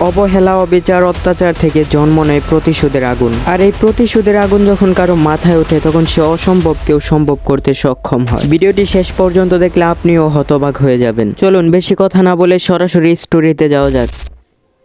অবহেলা, অবিচার, অত্যাচার থেকে জন্ম নেয় প্রতিশোধের আগুন। আর এই প্রতিশোধের আগুন যখন কারও মাথায় ওঠে, তখন সে অসম্ভবকেও সম্ভব করতে সক্ষম হয়। ভিডিওটি শেষ পর্যন্ত দেখলে আপনিও হতবাক হয়ে যাবেন। চলুন, বেশি কথা না বলে সরাসরি স্টোরিতে যাওয়া যাক।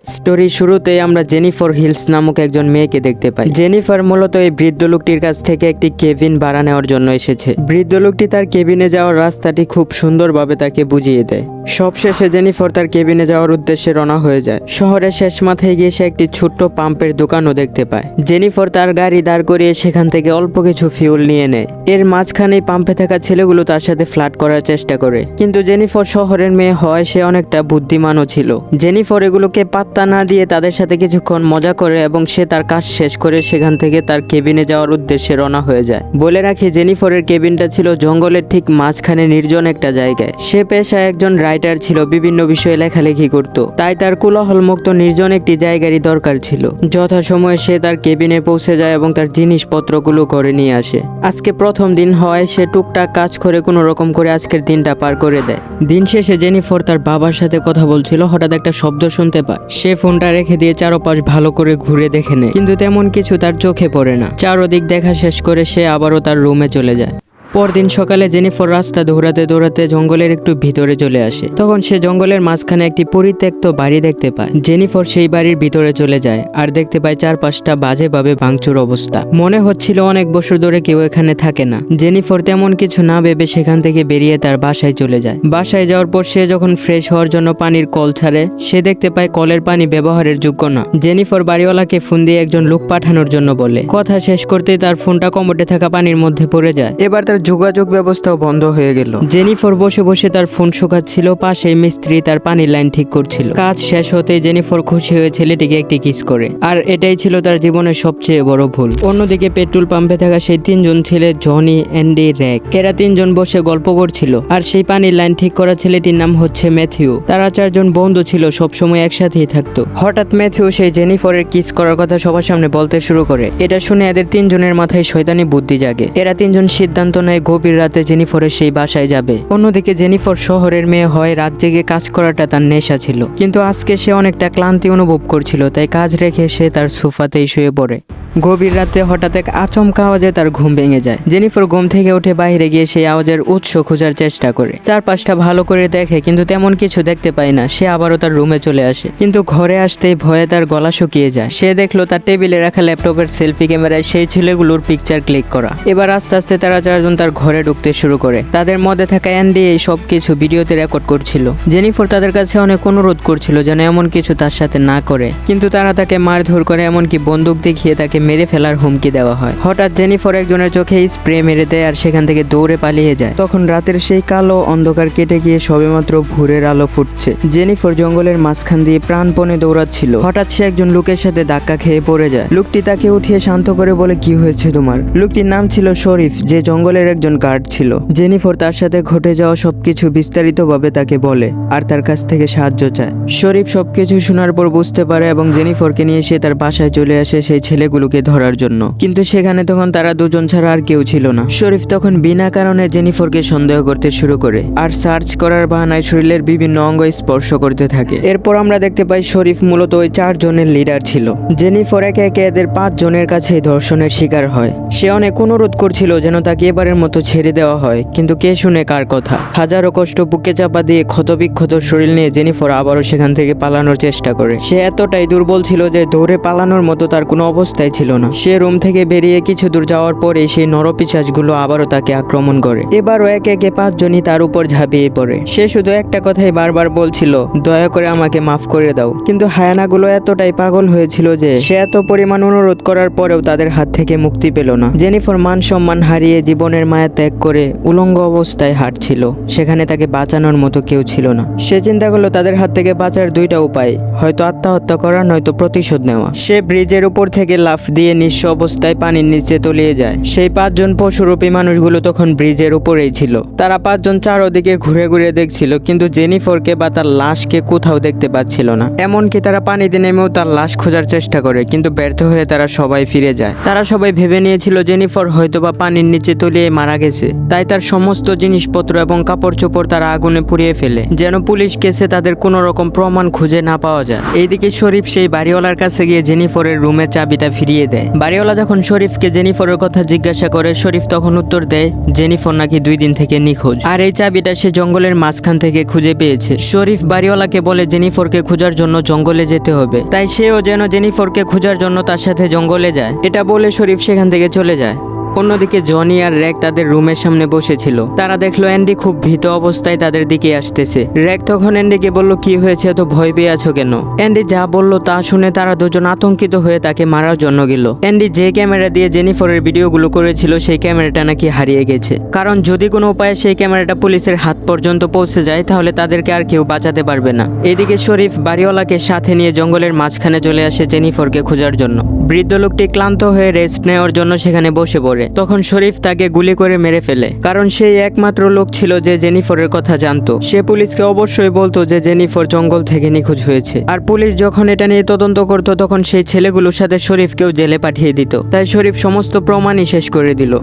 স্টোরির শুরুতে আমরা জেনিফার হিলস নামক একজন মেয়েকে দেখতে পাই। জেনিফার মূলত এই বৃদ্ধ লোকটির কাছ থেকে একটি কেবিন ভাড়া নেওয়ার জন্য এসেছে। বৃদ্ধ লোকটি তার কেবিনে যাওয়ার রাস্তাটি খুব সুন্দরভাবে তাকে বুঝিয়ে দেয়। সবশেষে জেনিফার তার কেবিনে যাওয়ার উদ্দেশ্যে রওনা হয়ে যায়। শহরের শেষ মাথায় গিয়ে সে একটি ছোট্ট পাম্পের দোকানও দেখতে পায়। জেনিফার তার গাড়ি দাঁড় করিয়ে সেখান থেকে অল্প কিছু ফিউল নিয়ে নেয়। এর মাঝখানে পাম্পে থাকা ছেলেগুলো তার সাথে ফ্লার্ট করার চেষ্টা করে। কিন্তু জেনিফার শহরের মেয়ে হয় সে অনেকটা বুদ্ধিমানও ছিল। জেনিফার এগুলোকে পাত্তা না দিয়ে তাদের সাথে কিছুক্ষণ মজা করে এবং সে তার কাজ শেষ করে সেখান থেকে তার কেবিনে যাওয়ার উদ্দেশ্যে রওনা হয়ে যায়। বলে রাখি, জেনিফারের কেবিনটা ছিল জঙ্গলের ঠিক মাঝখানে নির্জন একটা জায়গায়। সে পেশায় একজন রাইটার ছিল, বিভিন্ন বিষয়ে লেখালেখি করত। তাই তার কোলাহলমুক্ত নির্জন একটি জায়গারই দরকার ছিল। যথাসময়ে সে তার কেবিনে পৌঁছে যায় এবং তার জিনিসপত্রগুলো করে নিয়ে আসে। আজকে প্রথম দিন হওয়ায় সে টুকটাক কাজ করে কোনো রকম করে আজকের দিনটা পার করে দেয়। দিন শেষে জেনিফার তার বাবার সাথে কথা বলছিল, হঠাৎ একটা শব্দ শুনতে পায়। সে ফোনটা রেখে দিয়ে চারপাশ ভালো করে ঘুরে দেখে নেয়। কিন্তু তেমন কিছু তার চোখে পড়ে না। চারোদিক দেখা শেষ করে সে আবারও তার রুমে চলে যায়। পরদিন সকালে জেনিফার রাস্তা দৌড়াতে দৌড়াতে জঙ্গলের একটু ভিতরে চলে আসে। তখন সে জঙ্গলের মাঝখানে একটি পরিত্যক্ত বাড়ি দেখতে পায়। জেনিফার সেই বাড়ির ভিতরে চলে যায় আর দেখতে পায় চারপাশটা বাজেভাবে ভাঙচুর অবস্থা। মনে হচ্ছিল অনেক বছর ধরে কেউ এখানে থাকে না। জেনিফার তেমন কিছু না ভেবে সেখান থেকে বেরিয়ে তার বাসায় চলে যায়। বাসায় যাওয়ার পর সে যখন ফ্রেশ হওয়ার জন্য পানির কল ছাড়ে, সে দেখতে পায় কলের পানি ব্যবহারের যোগ্য না। জেনিফার বাড়িওয়ালাকে ফোন দিয়ে একজন লোক পাঠানোর জন্য বলে। কথা শেষ করতেই তার ফোনটা কমটে থাকা পানির মধ্যে পড়ে যায়। এবার তার যোগাযোগ ব্যবস্থাও বন্ধ হয়ে গেল। জেনিফার বসে বসে তার ফোন শুকাচ্ছিল পাশে মিস্ত্রি তার পানির লাইন ঠিক করছিল। কাজ শেষ হতে জেনিফার খুশি হয়ে ছেলেটিকে একটি কিস করে। আর এটাই ছিল তার জীবনের সবচেয়ে বড় ভুল। অন্যদিকে পেট্রোল পাম্পে থাকা সেই তিনজন ছেলে জনি, অ্যান্ডি, র্যাক, এরা তিনজন বসে গল্প করছিল। আর সেই পানির লাইন ঠিক করা ছেলেটির নাম হচ্ছে ম্যাথিউ। তারা চারজন বন্ধু ছিল, সবসময় একসাথেই থাকতো। হঠাৎ ম্যাথিউ সেই জেনিফারের কিস করার কথা সবার সামনে বলতে শুরু করে। এটা শুনে এদের তিনজনের মাথায় শয়তানি বুদ্ধি জাগে। এরা তিনজন সিদ্ধান্ত নেয় গভীর রাতে জেনিফরের সেই বাসায় যাবে। অন্যদিকে জেনিফর শহরের মেয়ে হয় রাত জেগে কাজ করাটা তার নেশা ছিল। কিন্তু আজকে সে অনেকটা ক্লান্তি অনুভব করছিল, তাই কাজ রেখে সে তার সোফাতেই শুয়ে পড়ে। গভীর রাতে হঠাৎ এক আচমকা আওয়াজে তার ঘুম ভেঙে যায়। জেনিফার ঘুম থেকে উঠে বাইরে গিয়ে সেই আওয়াজের উৎস খোঁজার চেষ্টা করে। চারপাশটা ভালো করে দেখে কিন্তু তেমন কিছু দেখতে পায় না। সে আবারও তার রুমে চলে আসে। কিন্তু ঘরে আসতেই ভয়ে তার গলা শুকিয়ে যায়। সে দেখল তার টেবিলে রাখা ল্যাপটপের সেলফি ক্যামেরায় সেই ছেলেগুলোর পিকচার ক্লিক করা। এবার আস্তে আস্তে তারা চারজন তার ঘরে ঢুকতে শুরু করে। তাদের মধ্যে থাকা অ্যান্ডি এই সব কিছু ভিডিওতে রেকর্ড করছিল। জেনিফার তাদের কাছে অনেক অনুরোধ করছিল যেন এমন কিছু তার সাথে না করে। কিন্তু তারা তাকে মারধর করে এমনকি বন্দুক দেখিয়ে তাকে মেরে ফেলার হুমকি দেওয়া হয়। হঠাৎ জেনিফার একজনের চোখে স্প্রে মেরে দেয় আর সেখান থেকে দৌড়ে পালিয়ে যায়। তখন রাতের সেই কালো অন্ধকার কেটে গিয়ে সবেমাত্র ভোরের আলো ফুটছে। জেনিফার জঙ্গলের মাঝখান দিয়ে প্রাণপণে দৌড়াচ্ছিল। হঠাৎ সে একজন লোকের সাথে ধাক্কা খেয়ে পড়ে যায়। লোকটি তাকে উঠিয়ে শান্ত করে বলে, কি হয়েছে তোমার? লোকটির নাম ছিল শরীফ, যে জঙ্গলের একজন গার্ড ছিল। জেনিফার তার সাথে ঘটে যাওয়া সবকিছু বিস্তারিতভাবে তাকে বলে আর তার কাছ থেকে সাহায্য চায়। শরীফ সবকিছু শোনার পর বুঝতে পারে এবং জেনিফারকে নিয়ে সে তার বাসায় চলে আসে সেই ছেলেগুলোকে ধরার জন্য। কিন্তু সেখানে তখন তারা দুজন ছাড়া আর কেউ ছিল না। শরীফ তখন বিনা কারণে জেনিফারকে সন্দেহ করতে শুরু করে আর সার্চ করার বাহানায় শরীরের বিভিন্ন অঙ্গ স্পর্শ করতে থাকে। এরপর আমরা দেখতে পাই শরীফ মূলত ওই চারজনের লিডার ছিল। জেনিফার একে একে এদের পাঁচ জনের কাছে ধর্ষণের শিকার হয়। সে অনেক অনুরোধ করছিল যেন তাকে এবারের মতো ছেড়ে দেওয়া হয়, কিন্তু কে শুনে কার কথা? হাজারো কষ্ট, বুকে চাপা দিয়ে ক্ষতবিক্ষত শরীর নিয়ে জেনিফার আবারও সেখান থেকে পালানোর চেষ্টা করে। সে এতটাই দুর্বল ছিল যে দৌড়ে পালানোর মতো তার কোনো অবস্থায় ছিল না। সে রুম থেকে বেরিয়ে কিছু দূর যাওয়ার পরে সেই নরপিচাজগুলো আবারও তাকে আক্রমণ করে। এবারও একে একে পাঁচজনই তার উপর ঝাঁপিয়ে পড়ে। সে শুধু একটা কথাই বারবার বলছিল, দয়া করে আমাকে মাফ করে দাও। কিন্তু হায়ানাগুলো এতটাই পাগল হয়েছিল যে, সে এত পরিমাণ অনুরোধ করার পরেও তাদের হাত থেকে মুক্তি পেল না। জেনিফার মান সম্মান হারিয়ে জীবনের মায়া ত্যাগ করে উলঙ্গ অবস্থায় হাঁটছিল। সেখানে তাকে বাঁচানোর মতো কেউ ছিল না। সে চিন্তা করল, তাদের হাত থেকে বাঁচার দুইটা উপায়। হয়তো আত্মহত্যা করা নয়তো প্রতিশোধ নেওয়া। সে ব্রিজের উপর থেকে লাফ দিয়ে নিঃস্ব অবস্থায় পানির নিচে তলিয়ে যায়। সেই পাঁচজন পশুরূপী মানুষগুলো তখন ব্রিজের উপরেই ছিল। তারা পাঁচজন চারদিকে ঘুরে ঘুরে দেখছিল, কিন্তু জেনিফরকে বা তার লাশকে কোথাও দেখতে পাচ্ছিল না। এমনকি তারা পানিতে নেমেও তার লাশ খোঁজার চেষ্টা করে, কিন্তু ব্যর্থ হয়ে তারা সবাই ফিরে যায়। তারা সবাই ভেবে নিয়েছিল জেনিফর হয়তোবা পানির নিচে তলিয়ে মারা গেছে। তাই তার সমস্ত জিনিসপত্র এবং কাপড় চোপড় তারা আগুনে পুড়িয়ে ফেলে, যেন পুলিশ কেসে তাদের কোনো রকম প্রমাণ খুঁজে না পাওয়া যায়। এইদিকে শরীফ সেই বাড়িওয়ালার কাছে গিয়ে জেনিফরের রুমের চাবিটা ফিরিয়ে দেয়। বাড়িওয়ালা যখন শরীফকে জেনিফরের কথা জিজ্ঞাসা করে, শরীফ তখন উত্তর দেয়, জেনিফর নাকি দুই দিন থেকে নিখোঁজ। আর এই চাবিটা সে জঙ্গলের মাঝখান থেকে খুঁজে পেয়েছে। শরীফ বাড়িওয়ালাকে বলে, জেনিফরকে খোঁজার জন্য জঙ্গলে যেতে হবে। তাই সেও যেন জেনিফরকে খোঁজার জন্য তার সাথে জঙ্গলে যায়। এটা বলে শরীফ সেখান থেকে চলে যায়। অন্যদিকে জনি আর র্যাক তাদের রুমের সামনে বসেছিল। তারা দেখল অ্যান্ডি খুব ভীত অবস্থায় তাদের দিকে আসতেছে। র্যাক তখন অ্যান্ডিকে বলল, কি হয়েছে? এত ভয় পেয়ে আছো কেন? অ্যান্ডি যা বলল তা শুনে তারা দুজন আতঙ্কিত হয়ে তাকে মারার জন্য গেল। অ্যান্ডি যে ক্যামেরা দিয়ে জেনিফরের ভিডিওগুলো করেছিল, সেই ক্যামেরাটা নাকি হারিয়ে গেছে। কারণ যদি কোনো উপায়ে সেই ক্যামেরাটা পুলিশের হাত পর্যন্ত পৌঁছে যায়, তাহলে তাদেরকে আর কেউ বাঁচাতে পারবে না। এদিকে শরীফ বাড়িওয়ালাকে সাথে নিয়ে জঙ্গলের মাঝখানে চলে আসে জেনিফরকে খোঁজার জন্য। বৃদ্ধ লোকটি ক্লান্ত হয়ে রেস্ট নেওয়ার জন্য সেখানে বসে পড়ে। তখন শরীফ তাকে গুলি করে মেরে ফেলে। কারণ সেই একমাত্র লোক ছিল যে জেনিফরের কথা জানতো। সে পুলিশকে অবশ্যই বলতো যে জেনিফর জঙ্গল থেকে নিখোঁজ হয়েছে। আর পুলিশ যখন এটা নিয়ে তদন্ত করতো, তখন সেই ছেলেগুলোর সাথে শরীফকেও জেলে পাঠিয়ে দিত। তাই শরীফ সমস্ত প্রমাণই শেষ করে দিল।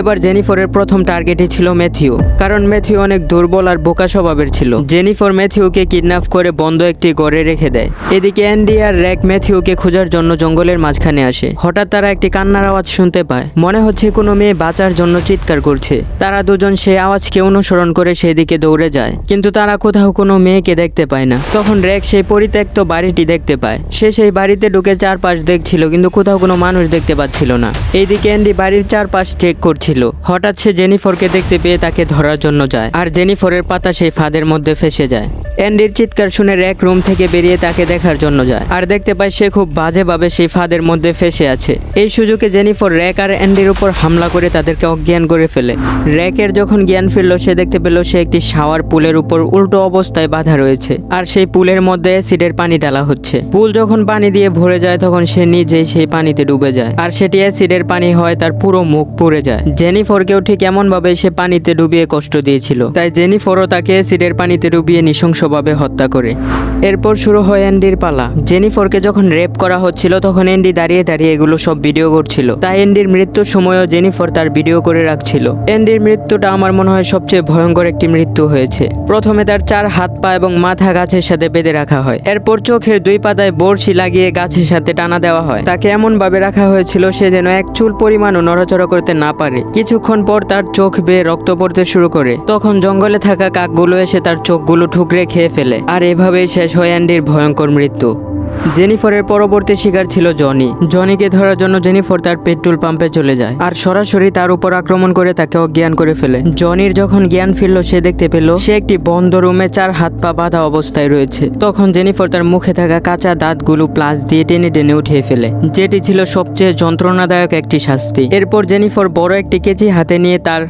এবার জেনিফরের প্রথম টার্গেটই ছিল ম্যাথিউ, কারণ ম্যাথিউ অনেক দুর্বল আর বোকা স্বভাবের ছিল। জেনিফর ম্যাথিউকে কিডন্যাপ করে বন্ধ একটি ঘরে রেখে দেয়। এদিকে অ্যান্ডি আর র্যাক ম্যাথিউকে খোঁজার জন্য জঙ্গলের মাঝখানে আসে। হঠাৎ তারা একটি কান্নার আওয়াজ শুনতে পায়। মনে হচ্ছে কোনো মেয়ে বাঁচার জন্য চিৎকার করছে। তারা দুজন সেই আওয়াজকে অনুসরণ করে সেই দিকে দৌড়ে যায়। কিন্তু তারা কোথাও কোনো মেয়েকে দেখতে পায় না। তখন র্যাক সেই পরিত্যক্ত বাড়িটি দেখতে পায়। সে সেই বাড়িতে ঢুকে চারপাশ দেখছিল, কিন্তু কোথাও কোনো মানুষ দেখতে পাচ্ছিল না। এইদিকে অ্যান্ডি বাড়ির চারপাশ চেক করছিল। হঠাৎ সে জেনিফরকে দেখতে পেয়ে তাকে ধরার জন্য যায়, আর জেনিফরের পাতা সেই ফাঁদের মধ্যে ফেসে যায়। অ্যান্ডির চিৎকার শুনে র্যাক রুম থেকে বেরিয়ে তাকে দেখার জন্য যায়, আর দেখতে পায় সে খুব বাজেভাবে সেই ফাঁদের মধ্যে ফেসে আছে। এই সুযোগে জেনিফর র্যাক আর অ্যান্ডির উপর হামলা করে তাদেরকে অজ্ঞান করে ফেলে। র্যাকের যখন জ্ঞান ফিরল, সে দেখতে পেল সে একটি শাওয়ার পুলের উপর উল্টো অবস্থায় বাধা রয়েছে, আর সেই পুলের মধ্যে অ্যাসিডের পানি ঢালা হচ্ছে। পুল যখন পানি দিয়ে ভরে যায়, তখন সে নিজেই সেই পানিতে ডুবে যায়, আর সেটি অ্যাসিডের পানি হয়, তার পুরো মুখ পড়ে যায়। জেনিফরকেও ঠিক এমনভাবে সে পানিতে ডুবিয়ে কষ্ট দিয়েছিল। তাই জেনিফরও তাকে অ্যাসিডের পানিতে ডুবিয়ে নৃশংসভাবে হত্যা করে। এরপর শুরু হয় অ্যান্ডির পালা। জেনিফরকে যখন রেপ করা হচ্ছিল, তখন অ্যান্ডি দাঁড়িয়ে দাঁড়িয়ে এগুলো সব ভিডিও করছিল। তাই অ্যান্ডির মৃত্যুর সময়ও জেনিফর তার ভিডিও করে রাখছিল। অ্যান্ডির মৃত্যুটা আমার মনে হয় সবচেয়ে ভয়ঙ্কর একটি মৃত্যু হয়েছে। প্রথমে তার চার হাত পা এবং মাথা গাছের সাথে বেঁধে রাখা হয়। এরপর চোখের দুই পাতায় বড়শি লাগিয়ে গাছের সাথে টানা দেওয়া হয়। তাকে এমন ভাবে রাখা হয়েছিল সে যেন এক চুল পরিমাণও নড়াচড়া করতে না পারে। কিছুক্ষণ পর তার চোখ বেয়ে রক্ত পড়তে শুরু করে। তখন জঙ্গলে থাকা কাকগুলো এসে তার চোখগুলো ঠুকরে খেয়ে ফেলে। আর এভাবেই শেষ হয় অ্যান্ডির ভয়ঙ্কর মৃত্যু। জেনিফরের পরবর্তী শিকার ছিল জনি। জনিকে ধরার জন্য জেনিফর তার পেট্রোল পাম্পে চলে যায় আর সরাসরি তার উপর আক্রমণ করে তাকে অজ্ঞান করে ফেলে। জনির যখন জ্ঞান ফিরল, সে দেখতে পেল, সে একটি বন্ধ রুমে চার হাত পা বাঁধা অবস্থায় রয়েছে। তখন জেনিফর তার মুখে থাকা কাঁচা দাঁতগুলো প্লাস দিয়ে টেনে টেনে উঠিয়ে ফেলে, যেটি ছিল সবচেয়ে যন্ত্রণাদায়ক একটি শাস্তি। এরপর জেনিফর বড় একটি কেচি হাতে নিয়ে তার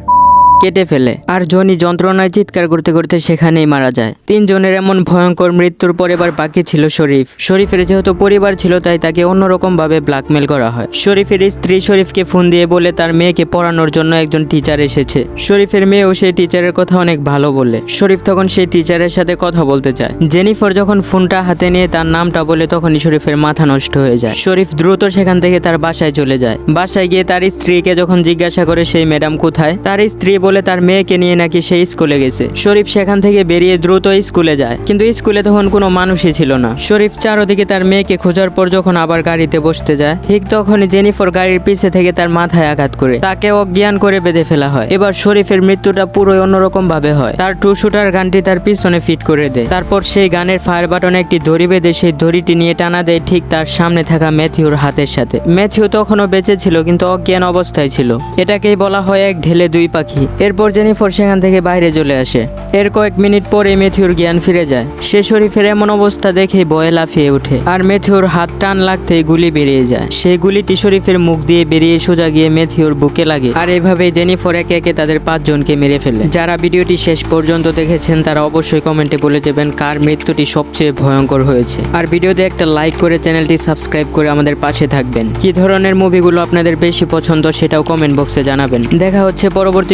কেটে ফেলে। আর জনি যন্ত্রণায় চিৎকার করতে করতে সেখানেই মারা যায়। তিনজনের এমন ভয়ঙ্কর মৃত্যুর পর এবার বাকি ছিল শরীফ। শরীফের যেহেতু পরিবার ছিল, তাই তাকে অন্যরকম ভাবে ব্ল্যাকমেল করা হয়। শরীফের স্ত্রী শরীফকে ফোন দিয়ে বলে তার মেয়েকে পড়ানোর জন্য একজন টিচার এসেছে। শরীফের মেয়েও সেই টিচারের কথা অনেক ভালো বলে। শরীফ তখন সেই টিচারের সাথে কথা বলতে চায়। জেনিফর যখন ফোনটা হাতে নিয়ে তার নামটা বলে তখনই শরীফের মাথা নষ্ট হয়ে যায়। শরীফ দ্রুত সেখান থেকে তার বাসায় চলে যায়। বাসায় গিয়ে তার স্ত্রীকে যখন জিজ্ঞাসা করে, সেই ম্যাডাম কোথায়? তার স্ত্রী বলে তার মেয়েকে নিয়ে নাকি সেই স্কুলে গেছে। শরীফ সেখান থেকে বেরিয়ে দ্রুত স্কুলে যায়। কিন্তু স্কুলে তখন কোনো মানুষই ছিল না। শরীফ চারদিকে তার মেয়েকে খোঁজার পর যখন আবার গাড়িতে বসতে যায়, ঠিক তখনই জেনিফর গাড়ির পিছে থেকে তার মাথায় আঘাত করে। তাকে অজ্ঞান করে বেঁধে ফেলা হয়। এবার শরীফের মৃত্যুটা পুরোই অন্যরকম ভাবে হয়। তার টু শুটার গানটি তার পিছনে ফিট করে দেয়। তারপর সেই গানের ফায়ার বাটনে একটি দড়ি বেঁধে সেই দড়িটি নিয়ে টানা দেয় ঠিক তার সামনে থাকা ম্যাথিউর হাতের সাথে। ম্যাথিউ তখনও বেঁচে ছিল, কিন্তু অজ্ঞান অবস্থায় ছিল। এটাকেই বলা হয় এক ঢেলে দুই পাখি। এরপর জেনিফার সেখান থেকে বাইরে চলে আসে। এর কয়েক মিনিট পরে মেথিউর জ্ঞান ফিরে যায়। সে শরীফের এমন অবস্থা দেখে ভয়ে লাফিয়ে ওঠে আর মেথিউর হাত টান লাগতেই গুলি বেরিয়ে যায়। সেই গুলিটি শরীফের মুখ দিয়ে বেরিয়ে সোজা গিয়ে মেথিউর বুকে লাগে আর এভাবে জেনিফার একে একে তাদের পাঁচজনকে মেরে ফেলে। যারা ভিডিওটি শেষ পর্যন্ত দেখেছেন, তারা অবশ্যই কমেন্টে বলে যাবেন কার মৃত্যুটি সবচেয়ে ভয়ঙ্কর হয়েছে। আর ভিডিওতে একটা লাইক করে চ্যানেলটি সাবস্ক্রাইব করে আমাদের পাশে থাকবেন। কি ধরনের মুভিগুলো আপনাদের বেশি পছন্দ সেটাও কমেন্ট বক্সে জানাবেন। দেখা হচ্ছে পরবর্তী